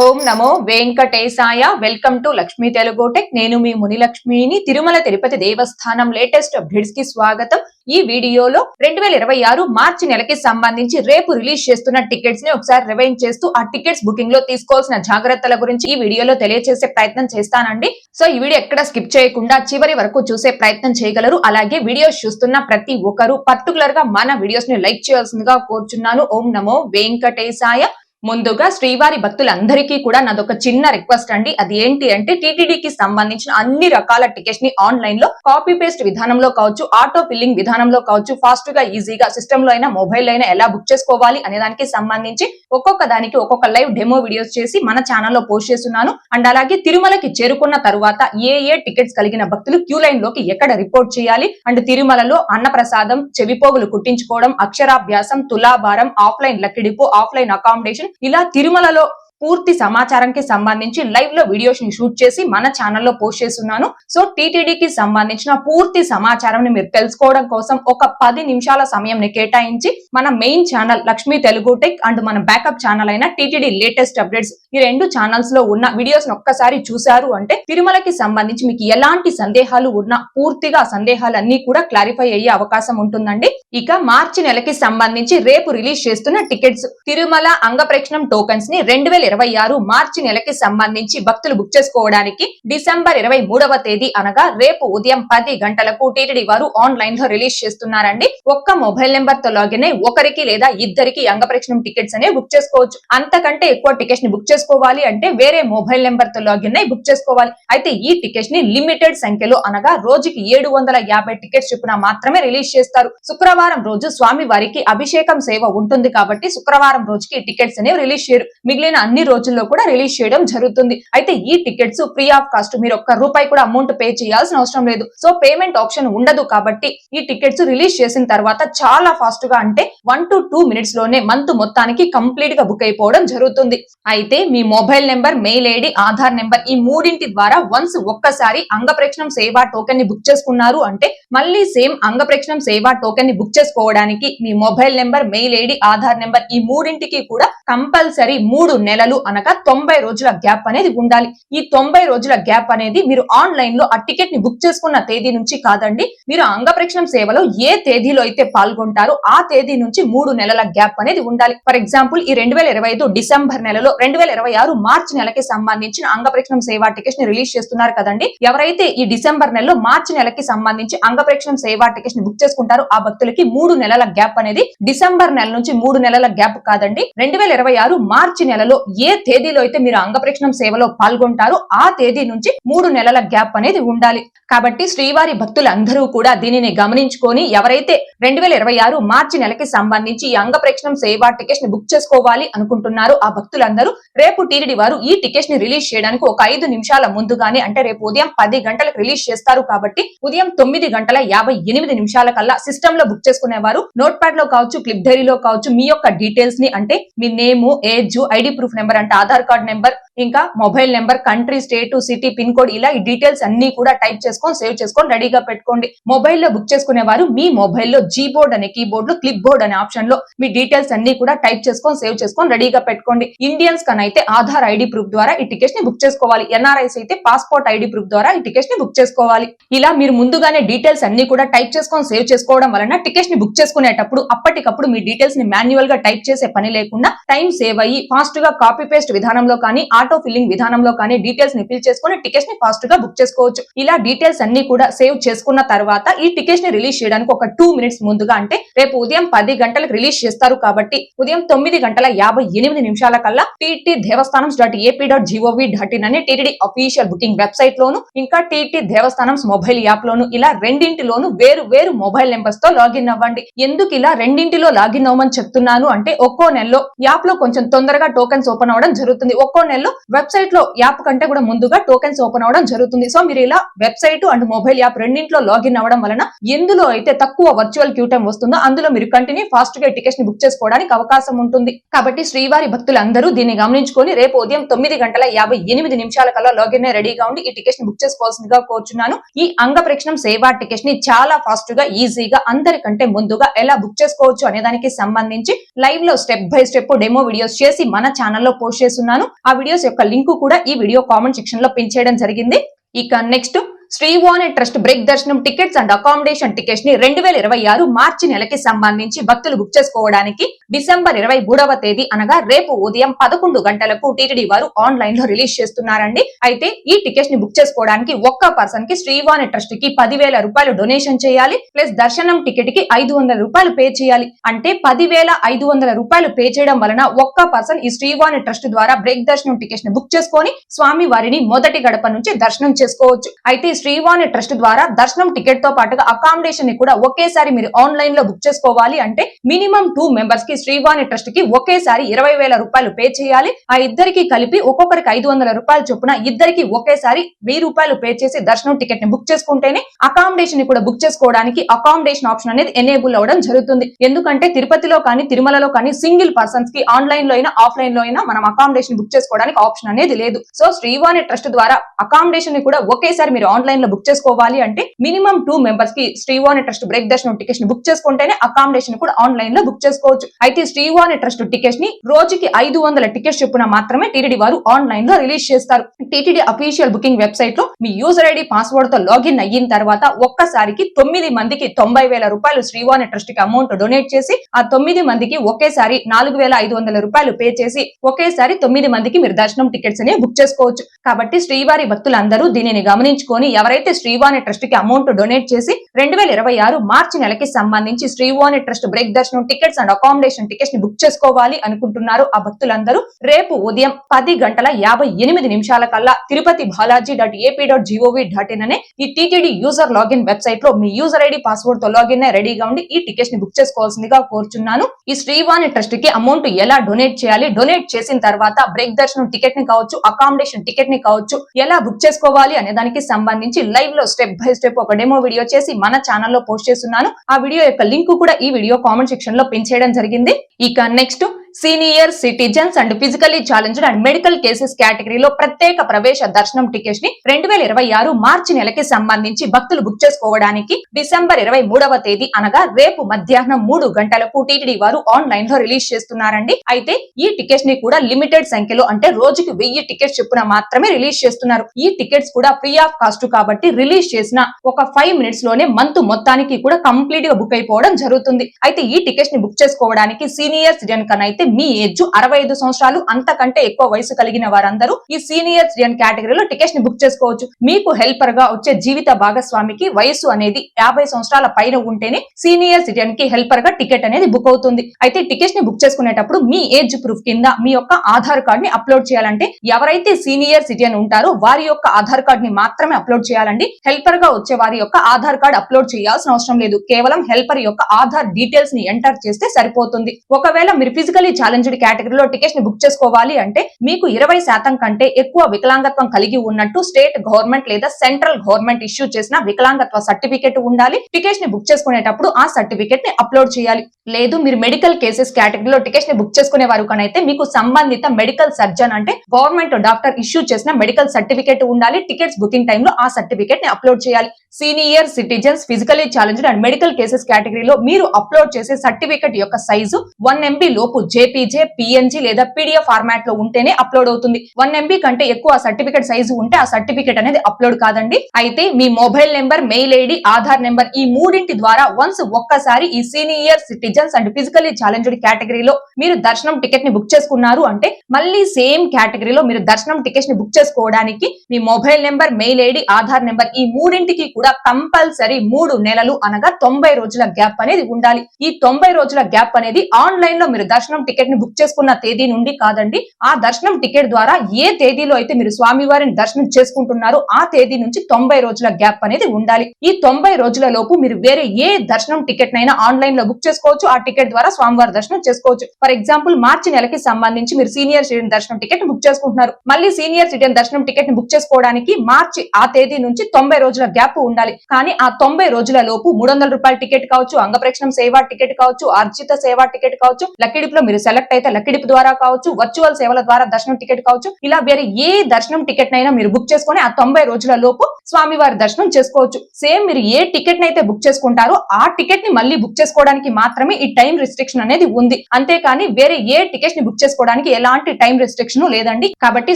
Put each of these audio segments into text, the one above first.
ఓం నమో వెంకటేశాయ. Welcome to Lakshmi Telugu tech. నేను మీ మునిలక్ష్మిని. తిరుమల తిరుపతి దేవస్థానం లేటెస్ట్ అప్డేట్స్కి స్వాగతం. ఈ వీడియోలో రెండు వేల ఇరవై ఆరు మార్చి నెలకి సంబంధించి రేపు రిలీజ్ చేస్తున్న టికెట్స్ని ఒకసారి రివైండ్ చేస్తూ ఆ టికెట్స్ బుకింగ్లో తీసుకోవాల్సిన జాగ్రత్తల గురించి ఈ వీడియోలో తెలియజేసే ప్రయత్నం చేస్తానండి. సో ఈ వీడియో ఎక్కడ స్కిప్ చేయకుండా చివరి వరకు చూసే ప్రయత్నం చేయగలరు. అలాగే వీడియోస్ చూస్తున్న ప్రతి ఒక్కరు పర్టికులర్గా మన వీడియోస్ని లైక్ చేయాల్సిందిగా కోరుచున్నాను. ఓం నమో వెంకటేశాయ. ముందుగా శ్రీవారి భక్తులందరికీ కూడా నాదొక చిన్న రిక్వెస్ట్ అండి. అది ఏంటి అంటే టీటీడీకి సంబంధించిన అన్ని రకాల టికెట్స్ని ఆన్లైన్లో కాపీ పేస్ట్ విధానంలో కావచ్చు ఆటో ఫిల్లింగ్ విధానంలో కావచ్చు ఫాస్ట్గా ఈజీగా సిస్టమ్లో అయినా మొబైల్ అయినా ఎలా బుక్ చేసుకోవాలి అనే దానికి సంబంధించి ఒక్కొక్క దానికి ఒక్కొక్క లైవ్ డెమో వీడియోస్ చేసి మన ఛానల్లో పోస్ట్ చేస్తున్నాను. అండ్ అలాగే తిరుమలకి చేరుకున్న తరువాత ఏ ఏ టికెట్స్ కలిగిన భక్తులు క్యూ లైన్లోకి ఎక్కడ రిపోర్ట్ చేయాలి? అండ్ తిరుమలలో అన్నప్రసాదం చెవిపోగులు కుట్టించుకోవడం అక్షరాభ్యాసం తులాభారం offline lucky dip offline accommodation ఇలా తిరుమలలో పూర్తి సమాచారంకి సంబంధించి లైవ్లో వీడియోస్ని షూట్ చేసి మన ఛానల్లో పోస్ట్ చేస్తున్నాను. సో టీటీడీకి సంబంధించిన పూర్తి సమాచారం ని మీరు తెలుసుకోవడం కోసం ఒక పది నిమిషాల సమయం ని కేటాయించి మన main channel Lakshmi Telugu tech and మన బ్యాకప్ ఛానల్ అయిన టీటీడీ లేటెస్ట్ అప్డేట్స్ ఈ రెండు ఛానల్స్లో ఉన్న వీడియోస్ని ఒక్కసారి చూశారు అంటే తిరుమలకి సంబంధించి మీకు ఎలాంటి సందేహాలు ఉన్నా పూర్తిగా సందేహాలన్నీ కూడా క్లారిఫై అయ్యే అవకాశం ఉంటుందండి. ఇక మార్చి నెలకి సంబంధించి రేపు రిలీజ్ చేస్తున్న టికెట్స్. తిరుమల అంగప్రేక్షణం టోకెన్స్ని రెండు వేల ఇరవై ఆరు మార్చి నెలకి సంబంధించి భక్తులు బుక్ చేసుకోవడానికి డిసెంబర్ ఇరవై మూడవ తేదీ అనగా రేపు ఉదయం పది గంటలకు టీటీడీ వారు ఆన్లైన్లో రిలీజ్ చేస్తున్నారండి. ఒక్క మొబైల్ నెంబర్తో లాగిన్ అయి ఒకరికి లేదా ఇద్దరికి అంగప్రక్షణం టికెట్స్ అనేవి బుక్ చేసుకోవచ్చు. అంతకంటే ఎక్కువ టికెట్స్ని బుక్ చేసుకోవాలి అంటే వేరే మొబైల్ నెంబర్తో లాగిన్ అయి బుక్ చేసుకోవాలి. అయితే ఈ టికెట్స్ని లిమిటెడ్ సంఖ్యలో అనగా రోజుకి ఏడు వందల యాభై టికెట్స్ చొప్పున మాత్రమే రిలీజ్ చేస్తారు. శుక్రవారం రోజు స్వామి వారికి అభిషేకం సేవ ఉంటుంది కాబట్టి శుక్రవారం రోజుకి టికెట్స్ అనేవి రిలీజ్ చేయరు. మిగిలిన అన్ని రోజుల్లో కూడా రిలీజ్ చేయడం జరుగుతుంది. అయితే ఈ టికెట్స్ ఫ్రీ ఆఫ్ కాస్ట్ మీరు ఒక్క రూపాయి కూడా అమౌంట్ పే చేయాల్సిన అవసరం లేదు. సో పేమెంట్ ఆప్షన్ ఉండదు కాబట్టి ఈ టికెట్స్ రిలీజ్ చేసిన తర్వాత చాలా ఫాస్ట్గా అంటే వన్ టు టూ మినిట్స్లోనే మంత్ మొత్తానికి కంప్లీట్గా బుక్ అయిపోవడం జరుగుతుంది. అయితే మీ mobile number mail ID Aadhaar number ఈ మూడింటి ద్వారా వన్స్ ఒక్కసారి అంగప్రేక్షణం సేవా టోకెన్ని బుక్ చేసుకున్నారు అంటే మళ్ళీ సేమ్ అంగప్రేక్షణం సేవా టోకెన్ని బుక్ చేసుకోవడానికి మీ mobile number mail ID Aadhaar number ఈ మూడింటికి కూడా కంపల్సరీ మూడు నెలలు అనగా తొంభై రోజుల గ్యాప్ అనేది ఉండాలి. ఈ తొంభై రోజుల గ్యాప్ అనేది మీరు ఆన్లైన్లో ఆ టికెట్ని బుక్ చేసుకున్న తేదీ నుంచి కాదండి మీరు అంగప్రేక్షణం సేవలో ఏ తేదీలో అయితే పాల్గొంటారో ఆ తేదీ నుంచి మూడు నెలల గ్యాప్ అనేది ఉండాలి. ఫర్ ఎగ్జాంపుల్ ఈ రెండు వేల ఇరవై ఐదు డిసెంబర్ నెలలో రెండు వేల ఇరవై ఆరు మార్చి నెలకి సంబంధించిన అంగప్రేక్షణం సేవా టికెట్స్ని రిలీజ్ చేస్తున్నారు కదండి ఎవరైతే ఈ డిసెంబర్ నెలలో మార్చి నెలకి సంబంధించి అంగప్రేక్షణం సేవా టికెట్స్ని బుక్ చేసుకుంటారో ఆ భక్తులకి మూడు నెలల గ్యాప్ అనేది డిసెంబర్ నెల నుంచి మూడు నెలల గ్యాప్ కాదండి రెండు వేల ఇరవై ఆరు మార్చి నెలలో ఏ తేదీలో అయితే మీరు అంగప్రక్షణం సేవలో పాల్గొంటారో ఆ తేదీ నుంచి మూడు నెలల గ్యాప్ అనేది ఉండాలి. కాబట్టి శ్రీవారి భక్తులందరూ కూడా దీనిని గమనించుకొని ఎవరైతే రెండు వేల ఇరవై ఆరు మార్చి నెలకి సంబంధించి ఈ అంగప్రక్షణం సేవా టికెట్స్ని బుక్ చేసుకోవాలి అనుకుంటున్నారో ఆ భక్తులందరూ రేపు టీడీ వారు ఈ టికెట్స్ని రిలీజ్ చేయడానికి ఒక ఐదు నిమిషాల ముందుగానే అంటే రేపు ఉదయం పది గంటలకు రిలీజ్ చేస్తారు కాబట్టి ఉదయం తొమ్మిది గంటల యాభై ఎనిమిది నిమిషాల కల్లా సిస్టమ్లో బుక్ చేసుకునేవారు. నోట్ ప్యాడ్లో కావచ్చు క్లిప్ డైరీలో కావచ్చు మీ యొక్క డీటెయిల్స్ని అంటే మీ name age ID proof number number అంటే ఆధార్ కార్డ్ నెంబర్ ఇంకా mobile number country state city pin code ఇలా ఈ డీటెయిల్స్ అన్ని కూడా టైప్ చేసుకొని సేవ్ చేసుకొని రెడీగా పెట్టుకోండి. మొబైల్లో బుక్ చేసుకునేవారు మీ మొబైల్లో జీ బోర్డ్ అనే కీబోర్డ్లో క్లిప్ బోర్డ్ అనే ఆప్షన్లో మీ డీటెయిల్స్ అన్ని కూడా టైప్ చేసుకొని సేవ్ చేసుకొని రెడీగా పెట్టుకోండి. ఇండియన్స్ కనైతే ఆధార్ ఐడి ప్రూఫ్ ద్వారా ఈ టికెట్స్ని బుక్ చేసుకోవాలి. ఎన్ఆర్ఐస్ అయితే పాస్పోర్ట్ ఐడి ప్రూఫ్ ద్వారా ఈ టికెట్స్ని బుక్ చేసుకోవాలి. ఇలా మీరు ముందుగానే డీటెయిల్స్ అన్ని కూడా టైప్ చేసుకొని సేవ్ చేసుకోవడం వలన టికెట్స్ని బుక్ చేసుకునేటప్పుడు అప్పటికప్పుడు మీ డీటెయిల్స్ని మాన్యువల్గా టైప్ చేసే పని లేకుండా టైం సేవ్ అయ్యి ఫాస్ట్గా కాపీ పేస్ట్ విధానంలో కానీ ఆటో ఫిల్లింగ్ విధానంలో కానీ డీటెయిల్స్ని ఫిల్ చేసుకుని టికెట్స్ని ఫాస్ట్గా బుక్ చేసుకోవచ్చు. ఇలా డీటెయిల్స్ అన్ని కూడా సేవ్ చేసుకున్న తర్వాత ఈ టికెట్స్ని రిలీజ్ చేయడానికి ఒక టూ మినిట్స్ ముందుగా అంటే రేపు ఉదయం పది గంటలకు రిలీజ్ చేస్తారు కాబట్టి ఉదయం తొమ్మిది గంటల యాభై ఎనిమిది నిమిషాల కల్లా TT Devasthanam dot AP dot gov dot in అనే టీటీడీ అఫీషియల్ బుకింగ్ వెబ్సైట్ లోను ఇంకా టీటీ దేవస్థానం మొబైల్ యాప్ లోను ఇలా రెండింటిలోను వేరు వేరు మొబైల్ నెంబర్స్తో లాగిన్ అవ్వండి. ఎందుకు ఇలా రెండింటిలో లాగిన్ అవ్వమని చెప్తున్నాను అంటే ఒక్కో నెలలో యాప్లో కొంచెం తొందరగా టోకెన్స్ ఓపెన్ అవ్వడం జరుగుతుంది. ఒక్కో నెలలో వెబ్సైట్లో యాప్ కంటే కూడా ముందుగా టోకెన్స్ ఓపెన్ అవ్వడం జరుగుతుంది. సో మీరు ఇలా వెబ్సైట్ అండ్ మొబైల్ యాప్ రెండింటిలో లాగిన్ అవ్వడం వలన ఎందులో అయితే తక్కువ వర్చువల్ క్యూ టైం వస్తుందో అందులో మీరు కంటిన్యూ ఫాస్ట్గా టికెట్స్ని బుక్ చేసుకోవడానికి అవకాశం ఉంటుంది. కాబట్టి శ్రీవారి భక్తులందరూ దీన్ని గమనించుకొని రేపు ఉదయం తొమ్మిది గంటల యాభై ఎనిమిది నిమిషాల కల్లా లాగిన్ అయ్యి రెడీగా ఉండి ఈ టికెట్స్ని బుక్ చేసుకోవాల్సిందిగా కోరుచున్నాను. ఈ అంగ ప్రేక్షణం సేవా టికెట్స్ని చాలా ఫాస్ట్గా ఈజీగా అందరికంటే ముందుగా ఎలా బుక్ చేసుకోవచ్చు అనే దానికి సంబంధించి లైవ్లో step by step demo videos చేసి మన ఛానల్లో లో పోస్ట్ చేస్తున్నాను. ఆ వీడియోస్ యొక్క లింక్ కూడా ఈ వీడియో కామెంట్ సెక్షన్లో పిన్ చేయడం జరిగింది. ఇక నెక్స్ట్ శ్రీవాణి ట్రస్ట్ బ్రేక్ దర్శనం టికెట్స్ అండ్ అకామిడేషన్ టికెట్స్ని రెండు వేల ఇరవై ఆరు మార్చి నెలకి సంబంధించి భక్తులు బుక్ చేసుకోవడానికి డిసెంబర్ ఇరవై మూడవ తేదీ అనగా రేపు ఉదయం పదకొండు గంటలకు టీటీడీ వారు ఆన్లైన్లో రిలీజ్ చేస్తున్నారండి. అయితే ఈ టికెట్స్ని బుక్ చేసుకోవడానికి ఒక్క పర్సన్కి శ్రీవాణి ట్రస్ట్కి పదివేల రూపాయలు డొనేషన్ చేయాలి ప్లస్ దర్శనం టికెట్కి ఐదు వందల రూపాయలు పే చేయాలి. అంటే పదివేల ఐదు వందల రూపాయలు పే చేయడం వలన ఒక్క పర్సన్ ఈ శ్రీవాణి ట్రస్ట్ ద్వారా బ్రేక్ దర్శనం టికెట్స్ని బుక్ చేసుకొని స్వామి వారిని మొదటి గడప నుంచి దర్శనం చేసుకోవచ్చు. అయితే శ్రీవాణి ట్రస్ట్ ద్వారా దర్శనం టికెట్తో పాటుగా అకామిడేషన్ని కూడా ఒకేసారి మీరు ఆన్లైన్లో బుక్ చేసుకోవాలి అంటే మినిమం టూ మెంబర్స్కి శ్రీవాణి ట్రస్ట్కి ఒకేసారి ఇరవై వేల రూపాయలు పే చేయాలి. ఆ ఇద్దరికి కలిపి ఒక్కొక్కరికి ఐదు వందల రూపాయలు చొప్పున ఇద్దరికి ఒకేసారి వెయ్యి రూపాయలు పే చేసి దర్శనం టికెట్ని బుక్ చేసుకుంటేనే అకామిడేషన్ని కూడా బుక్ చేసుకోవడానికి అకామిడేషన్ ఆప్షన్ అనేది ఎనేబుల్ అవ్వడం జరుగుతుంది. ఎందుకంటే తిరుపతిలో కానీ తిరుమలలో కానీ సింగిల్ పర్సన్స్కి ఆన్లైన్లో అయినా ఆఫ్లైన్లో అయినా మనం అకామిడేషన్ బుక్ చేసుకోవడానికి ఆప్షన్ అనేది లేదు. సో శ్రీవాణి ట్రస్ట్ ద్వారా అకామిడేషన్ని కూడా ఒకేసారి మీరు ఆన్లైన్ లో బుక్ చేసుకోవాలి అంటే మినిమం టూ మెంబర్స్కి శ్రీవాణి ట్రస్ట్ బ్రేక్ దర్శనం టికెట్ని బుక్ చేసుకుంటేనే అకామిడేషన్ కూడా ఆన్లైన్లో బుక్ చేసుకోవచ్చు. అయితే శ్రీవాణి ట్రస్ట్ టికెట్ని రోజుకి ఐదు వందల టికెట్స్ చొప్పున మాత్రమే టీటీడీ వారు ఆన్లైన్లో రిలీజ్ చేస్తారు. టీటీడీ అఫీషియల్ బుకింగ్ వెబ్సైట్లో మీ యూజర్ ఐడి పాస్వర్డ్తో లాగిన్ అయిన తర్వాత ఒక్కసారికి తొమ్మిది మందికి తొంభై వేల రూపాయలు శ్రీవాణి ట్రస్ట్కి అమౌంట్ డొనేట్ చేసి ఆ తొమ్మిది మందికి ఒకేసారి నాలుగు వేల ఐదు వందల రూపాయలు పే చేసి ఒకేసారి తొమ్మిది మందికి మీరు దర్శనం టికెట్స్ అనేవి బుక్ చేసుకోవచ్చు. కాబట్టి శ్రీవారి భక్తులందరూ దీనిని గమనించుకొని ఎవరైతే శ్రీవాణి ట్రస్ట్కి అమౌంట్ డొనేట్ చేసి రెండు వేల ఇరవై ఆరు మార్చి నెలకి సంబంధించి శ్రీవాణి ట్రస్ట్ బ్రేక్ దర్శనం టికెట్స్ అండ్ అకామిడేషన్ టికెట్స్ని బుక్ చేసుకోవాలి అనుకుంటున్నారు ఆ భక్తులందరూ. రేపు ఉదయం పది గంటల యాభై ఎనిమిది నిమిషాల కల్లా Tirupati Balaji dot AP dot gov dot in అనే ఈ టీటీడీ యూజర్ లాగిన్ వెబ్సైట్లో మీ యూజర్ ఐడి పాస్వర్డ్తో లాగిన్ రెడీగా ఉండి ఈ టికెట్స్ని బుక్ చేసుకోవాల్సిందిగా కోరుచున్నాను. ఈ శ్రీవాణి ట్రస్ట్కి అమౌంట్ ఎలా డొనేట్ చేయాలి? డొనేట్ చేసిన తర్వాత బ్రేక్ దర్శనం టికెట్ని కావచ్చు అకామిడేషన్ టికెట్ని కావచ్చు ఎలా బుక్ చేసుకోవాలి అనే దానికి సంబంధించి లైవ్లో స్టెప్ బై స్టెప్ ఒక డెమో వీడియో చేసి మన ఛానల్లో పోస్ట్ చేస్తున్నాను. ఆ వీడియో యొక్క లింక్ కూడా ఈ వీడియో కామెంట్ సెక్షన్లో పిన్ చేయడం జరిగింది. ఇక next senior citizens and physically challenged and medical cases కేటగిరీలో ప్రత్యేక ప్రవేశ దర్శనం టికెట్స్ని రెండు వేల ఇరవై ఆరు మార్చి నెలకి సంబంధించి భక్తులు బుక్ చేసుకోవడానికి డిసెంబర్ ఇరవై మూడవ తేదీ అనగా రేపు మధ్యాహ్నం మూడు గంటలకు టీటీడీ వారు ఆన్లైన్లో రిలీజ్ చేస్తున్నారండి. అయితే ఈ టికెట్స్ని కూడా లిమిటెడ్ సంఖ్యలో అంటే రోజుకి వెయ్యి టికెట్స్ చొప్పున మాత్రమే రిలీజ్ చేస్తున్నారు. ఈ టికెట్స్ కూడా ఫ్రీ ఆఫ్ కాస్ట్ కాబట్టి రిలీజ్ చేసిన ఒక ఫైవ్ మినిట్స్లోనే మంత్ మొత్తానికి కూడా కంప్లీట్గా బుక్ అయిపోవడం జరుగుతుంది. అయితే ఈ టికెట్స్ని బుక్ చేసుకోవడానికి సీనియర్ సిటిజన్ కన్నా అయితే మీ ఏజ్ అరవై ఐదు సంవత్సరాలు అంతకంటే ఎక్కువ వయసు కలిగిన వారందరూ ఈ సీనియర్ సిటిజన్ కేటగిరీలో టికెట్స్ని బుక్ చేసుకోవచ్చు. మీకు హెల్పర్గా వచ్చే జీవిత భాగస్వామికి వయసు అనేది యాభై సంవత్సరాల పైన ఉంటేనే సీనియర్ సిటిజన్కి హెల్పర్గా టికెట్ అనేది బుక్ అవుతుంది. అయితే టికెట్స్ని బుక్ చేసుకునేటప్పుడు మీ ఏజ్ ప్రూఫ్ కింద మీ యొక్క ఆధార్ కార్డ్ని అప్లోడ్ చేయాలంటే ఎవరైతే సీనియర్ సిటిజన్ ఉంటారో వారి యొక్క ఆధార్ కార్డ్ని మాత్రమే అప్లోడ్ చేయాలండి. హెల్పర్గా వచ్చే వారి యొక్క ఆధార్ కార్డ్ అప్లోడ్ చేయాల్సిన అవసరం లేదు. కేవలం హెల్పర్ యొక్క ఆధార్ డీటెయిల్స్ని ఎంటర్ చేస్తే సరిపోతుంది. ఒకవేళ మీరు ఫిజికల్ ఛాలెంజ్డ్ కేటగిరీలో టికెట్స్ని బుక్ చేసుకోవాలి అంటే మీకు ఇరవై శాతం కంటే ఎక్కువ వికలాంగత్వం కలిగి ఉన్నట్టు స్టేట్ గవర్నమెంట్ లేదా సెంట్రల్ గవర్నమెంట్ ఇష్యూ చేసిన వికలాంగత్వ సర్టిఫికేట్ ఉండాలి. టికెట్స్ని బుక్ చేసుకునేటప్పుడు ఆ సర్టిఫికేట్ని అప్లోడ్ చేయాలి. లేదు మీరు మెడికల్ కేసెస్ కేటగిరీలో టికెట్స్ని బుక్ చేసుకునే వారు కనైతే మీకు సంబంధిత మెడికల్ సర్జన్ అంటే గవర్నమెంట్ డాక్టర్ ఇష్యూ చేసిన మెడికల్ సర్టిఫికేట్ ఉండాలి. టికెట్స్ బుకింగ్ టైంలో ఆ సర్టిఫికేట్ని అప్లోడ్ చేయాలి. Senior citizens physically challenged and medical cases కేటగిరీలో మీరు అప్లోడ్ చేసే సర్టిఫికేట్ యొక్క సైజు వన్ ఎంబీ లోపు జేపీజే పిఎన్జీ లేదా పీడిఎఫ్ ఫార్మాట్లో ఉంటేనే అప్లోడ్ అవుతుంది. వన్ ఎంబీ కంటే ఎక్కువ సర్టిఫికేట్ సైజు ఉంటే ఆ సర్టిఫికేట్ అనేది అప్లోడ్ కాదండి. అయితే మీ mobile number mail ID Aadhaar number ఈ మూడింటి ద్వారా వన్స్ ఒక్కసారి ఈ senior citizens and physically challenged కేటగిరీలో మీరు దర్శనం టికెట్ని బుక్ చేసుకున్నారు అంటే మళ్ళీ సేమ్ కేటగిరీలో మీరు దర్శనం టికెట్ని బుక్ చేసుకోవడానికి మీ mobile number mail ID Aadhaar number ఈ మూడింటికి కూడా కంపల్సరీ మూడు నెలలు అనగా తొంభై రోజుల గ్యాప్ అనేది ఉండాలి. ఈ తొంభై రోజుల గ్యాప్ అనేది ఆన్లైన్లో మీరు దర్శనం టికెట్ని బుక్ చేసుకున్న తేదీ నుండి కాదండి ఆ దర్శనం టికెట్ ద్వారా ఏ తేదీలో అయితే మీరు స్వామివారిని దర్శనం చేసుకుంటున్నారో ఆ తేదీ నుంచి తొంభై రోజుల గ్యాప్ అనేది ఉండాలి. ఈ తొంభై రోజుల లోపు మీరు వేరే ఏ దర్శనం టికెట్ నైనా ఆన్లైన్లో బుక్ చేసుకోవచ్చు ఆ టికెట్ ద్వారా స్వామివారి దర్శనం చేసుకోవచ్చు. ఫర్ ఎగ్జాంపుల్ మార్చి నెలకి సంబంధించి మీరు సీనియర్ సిటిజన్ దర్శనం టికెట్ బుక్ చేసుకుంటున్నారు. మళ్ళీ సీనియర్ సిటిజన్ దర్శనం టికెట్ని బుక్ చేసుకోవడానికి మార్చి ఆ తేదీ నుంచి తొంభై రోజుల గ్యాప్ ఉండాలి. కానీ ఆ తొంభై రోజుల లోపు మూడు వందల రూపాయల టికెట్ కావచ్చు అంగప్రక్షణం సేవా టికెట్ కావచ్చు అర్జిత సేవా టికెట్ కావచ్చు లక్కీ మీరు మీరు సెలెక్ట్ అయితే లక్కిడిప్ ద్వారా కావచ్చు వర్చువల్ సేవల ద్వారా దర్శనం టికెట్ కావచ్చు. ఇలా వేరే ఏ దర్శనం టికెట్ నైనా మీరు బుక్ చేసుకొని ఆ తొంభై రోజుల లోపు స్వామివారి దర్శనం చేసుకోవచ్చు. సేమ్ మీరు ఏ టికెట్ నైతే బుక్ చేసుకుంటారో ఆ టికెట్ని మళ్ళీ బుక్ చేసుకోవడానికి మాత్రమే ఈ టైం రిస్ట్రిక్షన్ అనేది ఉంది. అంతేకాని వేరే ఏ టికెట్ని బుక్ చేసుకోవడానికి ఎలాంటి టైం రిస్ట్రిక్షన్ లేదండి. కాబట్టి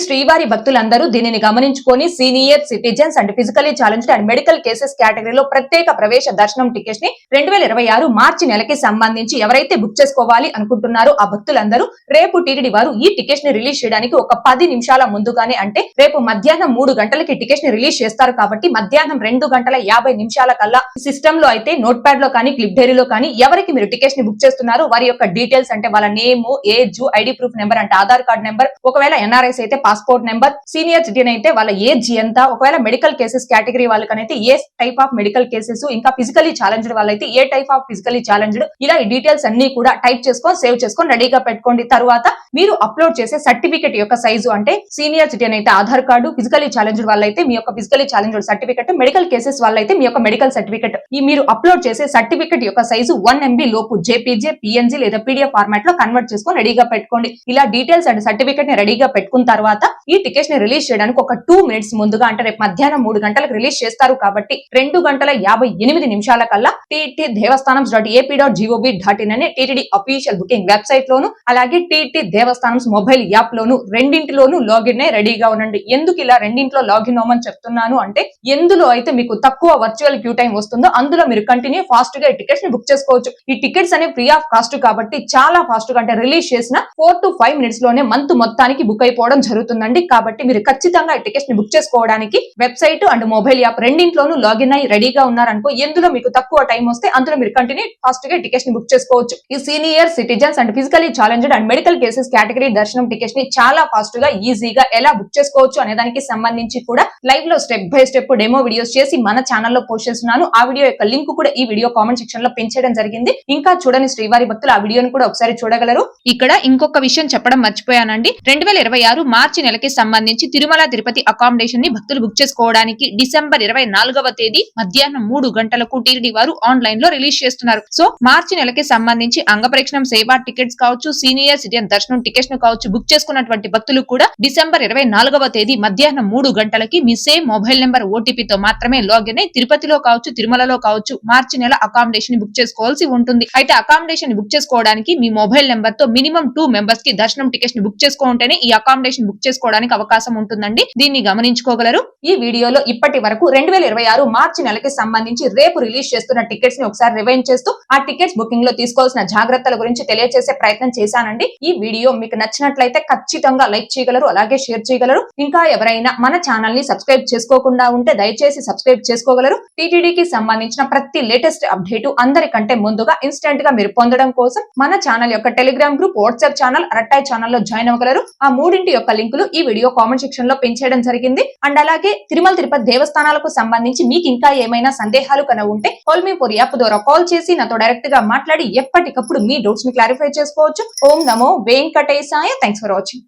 శ్రీవారి భక్తులందరూ దీనిని గమనించుకొని senior citizens and physically challenged and medical cases కేటగిరీలో ప్రత్యేక ప్రవేశ దర్శనం టికెట్ని రెండు వేల ఇరవై ఆరు మార్చి నెలకి సంబంధించి ఎవరైతే బుక్ చేసుకోవాలి అనుకుంటున్నారో ఆ భక్తులందరూ రేపు టీటీడీ వారు ఈ టికెట్స్ని రిలీజ్ చేయడానికి ఒక పది నిమిషాల ముందుగానే అంటే రేపు మధ్యాహ్నం మూడు గంటలకి టికెట్స్ని రిలీజ్ చేస్తారు కాబట్టి మధ్యాహ్నం రెండు గంటల యాభై నిమిషాల కల్లా సిస్టమ్లో అయితే నోట్ ప్యాడ్లో కానీ క్లిప్ డైరీలో కానీ ఎవరికి మీరు టికెట్స్ని బుక్ చేస్తున్నారో వారి యొక్క డీటెయిల్స్ అంటే వాళ్ళ name age ID proof number అంటే ఆధార్ కార్డ్ నెంబర్ ఒకవేళ ఎన్ఆర్ఎస్ అయితే పాస్పోర్ట్ నెంబర్ సీనియర్ సిటిజన్ అయితే వాళ్ళ ఏజ్ ఎంత ఒకవేళ మెడికల్ కేసెస్ కేటగిరీ వాళ్ళకనైతే ఏ టైప్ ఆఫ్ మెడికల్ కేసెస్ ఇంకా ఫిజికలీ ఛాలెంజ్డ్ వాళ్ళైతే ఏ టైప్ ఆఫ్ ఫిజికలీ ఛాలెంజ్డ్ ఇలా ఈ డీటెయిల్స్ అన్ని కూడా టైప్ చేసుకొని సేవ్ చేసుకొని రెడీగా పెట్టుకోండి. తర్వాత మీరు అప్లోడ్ చేసే సర్టిఫికెట్ యొక్క సైజు అంటే సీనియర్ సిటిజన్ అయితే ఆధార్ కార్డు ఫిజికలీ ఛాలెంజ్డ్ వాళ్ళైతే మీ యొక్క physically challenged certificate medical cases వాళ్ళైతే మీ యొక్క మెడికల్ సర్టిఫికెట్ ఈ మీరు అప్లోడ్ చేసే సర్టిఫికెట్ యొక్క సైజు వన్ ఎంబీ లోపు జేపీజే పిఎన్జీ లేదా పీడిఎఫ్ ఫార్మాట్లో కన్వర్ట్ చేసుకొని రెడీగా పెట్టుకోండి. ఇలా డీటెయిల్స్ అండ్ సర్టిఫికెట్ని రెడీగా పెట్టుకున్న తర్వాత ఈ టికెట్స్ని రిలీజ్ చేయడానికి ఒక టూ మినిట్స్ ముందుగా అంటే రేపు మధ్యాహ్నం మూడు గంటలకు రిలీజ్ చేస్తారు కాబట్టి రెండు గంటల యాభై ఎనిమిది నిమిషాల కల్లా TT Devasthanam dot AP dot GOB dot in అనే టీటీడీ అఫీషియల్ బుకింగ్ వెబ్సైట్ లోను అలాగే టీటీ దేవస్థానం మొబైల్ యాప్ లోను రెండింటిలోనూ లాగిన్ అయి రెడీగా ఉండండి. ఎందుకు ఇలా రెండింటిలో లాగిన్ అవ్వమని చెప్తున్నాను అంటే ఎందులో అయితే మీకు తక్కువ వర్చువల్ క్యూ టైం వస్తుందో అందులో మీరు కంటిన్యూ ఫాస్ట్గా టికెట్స్ని బుక్ చేసుకోవచ్చు. ఈ టికెట్స్ అనేవి ఫ్రీ ఆఫ్ కాస్ట్ కాబట్టి చాలా ఫాస్ట్గా అంటే రిలీజ్ చేసిన ఫోర్ టు ఫైవ్ మినిట్స్లోనే మంత్ మొత్తానికి బుక్ అయిపోవడం జరుగుతుందండి. కాబట్టి మీరు ఖచ్చితంగా ఈ టికెట్స్ని బుక్ చేసుకోవడానికి వెబ్సైట్ అండ్ మొబైల్ యాప్ రెండింటిలోనూ లాగిన్ అయ్యి రెడీగా ఉన్నారనుకో ఎందులో మీకు తక్కువ టైం వస్తే అందులో మీరు కంటిన్యూ ఫాస్ట్గా టికెట్స్ని బుక్ చేసుకోవచ్చు. ఈ senior citizens and physically challenged and medical cases category దర్శనం టికెట్స్ని చాలా ఫాస్ట్గా ఈజీగా ఎలా బుక్ చేసుకోవచ్చు అనే దానికి సంబంధించి కూడా లైవ్లో step by step demo videos చేసి మన ఛానల్లో పోస్ట్ చేస్తున్నాను. ఆ వీడియో యొక్క లింక్ కూడా ఈ వీడియో కామెంట్ సెక్షన్లో పెంచడం జరిగింది. ఇంకా చూడని శ్రీవారి భక్తులు ఆ వీడియోని కూడా ఒకసారి చూడగలరు. ఇక్కడ ఇంకొక విషయం చెప్పడం మర్చిపోయానండి. రెండు వేల ఇరవై ఆరు మార్చి నెలకి సంబంధించి తిరుమల తిరుపతి అకామిడేషన్ని భక్తులు బుక్ చేసుకోవడానికి డిసెంబర్ ఇరవై నాలుగవ తేదీ మధ్యాహ్నం మూడు గంటలకు టీడీ వారు ఆన్లైన్లో రిలీజ్ చేస్తున్నారు. సో మార్చి నెలకి సంబంధించి అంగపరీక్షణం సేవా టికెట్స్ కావచ్చు సీనియర్ సిటిజన్ దర్శనం టికెట్స్ను కావచ్చు బుక్ చేసుకున్నటువంటి భక్తులు కూడా డిసెంబర్ ఇరవై నాలుగవ తేదీ మధ్యాహ్నం మూడు గంటలకి మీ సేమ్ మొబైల్ నెంబర్ ఓటీపీతో మాత్రమే లాగిన్ అయి తిరుపతిలో కావచ్చు తిరుమలలో కావచ్చు మార్చి నెల అకామిడేషన్ బుక్ చేసుకోవాల్సి ఉంటుంది. అయితే అకామిడేషన్ బుక్ చేసుకోవడానికి మీ మొబైల్ నెంబర్తో మినిమం టూ మెంబర్స్కి దర్శనం టికెట్స్ని బుక్ చేసుకుంటేనే ఈ అకామిడేషన్ బుక్ చేసుకోవడానికి అవకాశం ఉంటుందండి. దీన్ని గమనించుకోగలరు. ఈ వీడియోలో ఇప్పటి వరకు రెండు వేల ఇరవై ఆరు మార్చి నెలకి సంబంధించి రేపు రిలీజ్ చేస్తున్న టికెట్స్ని ఒకసారి రివైండ్ చేస్తూ ఆ టికెట్స్ బుకింగ్లో తీసుకోవాల్సిన జాగ్రత్తల గురించి తెలియజేసే ప్రయత్నం చేశానండి. ఈ వీడియో మీకు నచ్చినట్లయితే ఖచ్చితంగా లైక్ చేయగలరు అలాగే షేర్ చేయగలరు. ఇంకా ఎవరైనా మన ఛానల్ని సబ్స్క్రైబ్ చేసుకోకుండా ఉంటే దయచేసి సబ్స్క్రైబ్ చేసుకోగలరు. టీటీడీకి సంబంధించిన ప్రతి లేటెస్ట్ అప్డేట్ అందరికంటే ముందుగా ఇన్స్టెంట్గా మీరు పొందడం కోసం మన ఛానల్ యొక్క Telegram group WhatsApp channel Arattai ఛానల్లో జాయిన్ అవ్వగలరు. ఆ మూడింటి యొక్క లింకులు ఈ వీడియో కామెంట్ సెక్షన్లో పెంచేయడం జరిగింది. అండ్ అలాగే తిరుమల తిరుపతి దేవస్థానాలకు సంబంధించి మీకు ఇంకా ఏమైనా సందేహాలు కన ఉంటే కాల్ మీ ఫోర్ యాప్ ద్వారా కాల్ చేసి నాతో డైరెక్ట్గా మాట్లాడి ఎప్పటికప్పుడు మీ డౌట్స్ని క్లారిఫై చేసుకో చేసుకోవచ్చు ఓం నమో వెంకటేశాయ థ్యాంక్స్ ఫర్ వాచింగ్